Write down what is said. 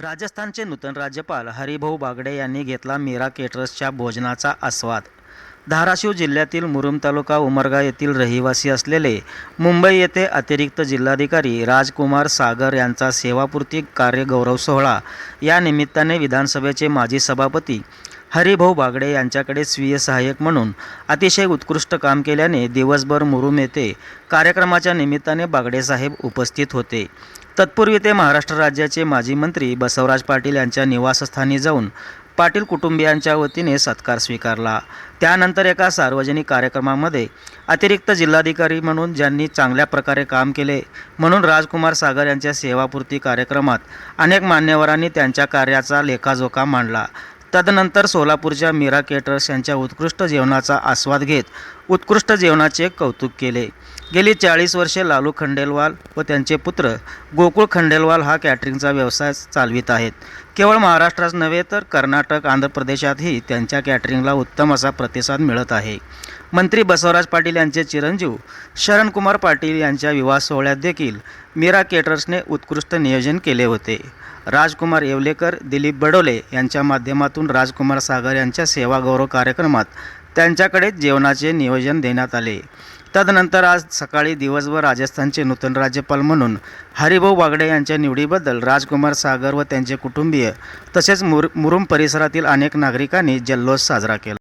राजस्थानचे नूतन राज्यपाल हरिभाऊ बागडे यांनी घेतला मीरा केटर्सच्या भोजनाचा आस्वाद. धाराशिव जिल्ह्यातील मुरुम तालुका उमरगा येथील रहिवासी असलेले मुंबई येथे अतिरिक्त जिल्हाधिकारी राजकुमार सागर यांचा सेवापूर्ती कार्य गौरव सोहळा या निमित्ताने विधानसभेचे माजी सभापती हरिभाऊ बागडे यांच्याकडे स्वीय सहाय्यक म्हणून अतिशय उत्कृष्ट काम केल्याने दिवसभर मुरुम येथे कार्यक्रमाच्या निमित्ताने बागडे साहेब उपस्थित होते. तत्पूर्वी ते महाराष्ट्र राज्याचे माजी मंत्री बसवराज पाटील यांच्या निवासस्थानी जाऊन पाटील कुटुंबियांच्या वतीने सत्कार स्वीकारला. त्यानंतर एका सार्वजनिक कार्यक्रमामध्ये अतिरिक्त जिल्हाधिकारी म्हणून ज्यांनी चांगल्या प्रकारे काम केले म्हणून राजकुमार सागर यांच्या सेवापूर्ती कार्यक्रमात अनेक मान्यवरांनी त्यांच्या कार्याचा लेखाजोखा मांडला. तदनंतर सोलापूरच्या मीरा केटर्स यांच्या उत्कृष्ट जेवणाचा आस्वाद घेत उत्कृष्ट जेवणाचे कौतुक केले. गेली चाळीस वर्षे लालू खंडेलवाल व त्यांचे पुत्र गोकुळ खंडेलवाल हा कॅटरिंगचा व्यवसाय चालवित आहेत. केवळ महाराष्ट्रात नव्हे तर कर्नाटक आंध्र प्रदेशातही त्यांच्या कॅटरिंगला उत्तम असा प्रतिसाद मिळत आहे. मंत्री बसवराज पाटील यांचे चिरंजीव शरणकुमार पाटील यांच्या विवाह सोहळ्यात देखील मीरा केटर्सने उत्कृष्ट नियोजन केले होते. राजकुमार येवलेकर दिलीप बडोले यांच्या माध्यमातून राजकुमार सागर यांच्या सेवागौरव कार्यक्रमात त्यांच्याकडे जेवणाचे नियोजन देण्यात आले. तदनंतर आज सकाळी दिवसभर राजस्थानचे नूतन राज्यपाल म्हणून हरिभाऊ बागडे यांच्या निवडीबद्दल राजकुमार सागर व त्यांचे कुटुंबीय तसेच मुर मुरुम परिसरातील अनेक नागरिकांनी जल्लोष साजरा केला.